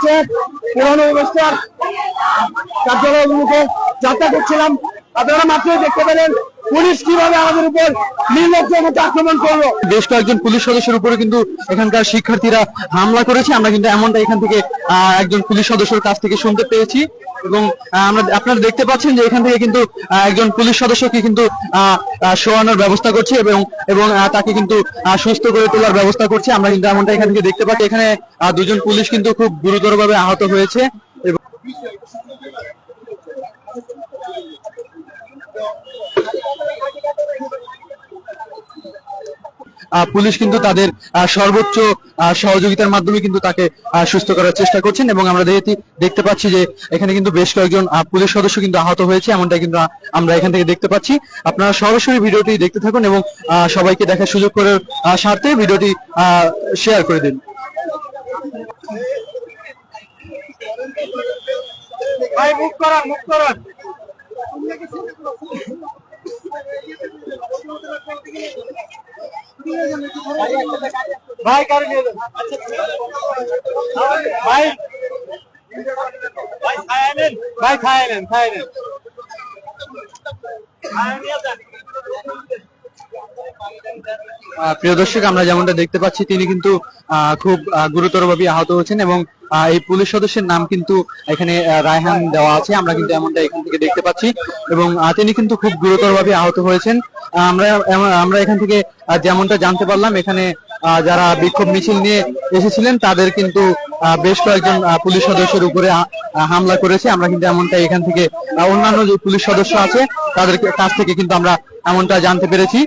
হচ্ছে পুরানো ব্যবস্থার কার্যালয় অভিমুখে যাত্রা করছিলাম। আপনারা মাত্রই দেখতে পেলেন পুলিশ কীভাবে আমাদের উপর বেশ কয়েকজন পুলিশ সদস্যের উপরে কিন্তু এখানকার শিক্ষার্থীরা হামলা করেছে। আমরা কিন্তু এমনটা এখান থেকে একজন পুলিশ সদস্যের কাছ থেকে শুনতে পেয়েছি। এবং আমরা আপনারা দেখতে পাচ্ছেন যে এখান থেকে কিন্তু একজন পুলিশ সদস্যকে কিন্তু শোয়ানোর ব্যবস্থা করছে এবং এবং তাকে কিন্তু সুস্থ করে তোলার ব্যবস্থা করছে। আমরা কিন্তু এমনটা এখান থেকে দেখতে পাচ্ছি। এখানে দুজন পুলিশ কিন্তু খুব গুরুতরভাবে আহত হয়েছে এবং আহ, পুলিশ কিন্তু তাদের আহ, সর্বোচ্চ আহ, সহযোগিতার মাধ্যমে কিন্তু তাকে আহ, সুস্থ করার চেষ্টা করছেন এবং আমরা দেখতে দেখতে পাচ্ছি যে এখানে কিন্তু বেশ কয়েকজন আহ, পুলিশ সদস্য কিন্তু আহত হয়েছে এমনটা কিন্তু আমরা এখান থেকে দেখতে পাচ্ছি। আপনারা সরাসরি ভিডিওটি দেখতে থাকুন এবং আহ, সবাইকে দেখার সুযোগ করে স্বার্থে ভিডিওটি শেয়ার করে দিন। ভাই মুখ করান মুখ করান। ভাই কারও নিয়ে যান। ভাই ভাই খায় নেন ভাই খায় নেন খায় নেন আহ, প্রিয় দর্শক আমরা যেমনটা দেখতে পাচ্ছি তিনি কিন্তু খুব আহ, গুরুতরভাবে আহত হয়েছেন এবং এই পুলিশ সদস্যের নাম কিন্তু এখানে রায়হান দেওয়া আছে। আমরা কিন্তু এমনটা এখান থেকে দেখতে পাচ্ছি এবং তিনি কিন্তু খুব গুরুতরভাবে আহত হয়েছেন। আমরা আমরা এখান থেকে যেমনটা জানতে পারলাম এখানে যারা বিক্ষোভ মিছিল নিয়ে এসেছিলেন তাদের কিন্তু বেশ কয়েকজন পুলিশ সদস্যের উপরে হামলা করেছে। আমরা কিন্তু এমনটা এখান থেকে অন্যান্য যে পুলিশ সদস্য আছে তাদের কাছ থেকে কিন্তু আমরা এমনটা জানতে পেরেছি।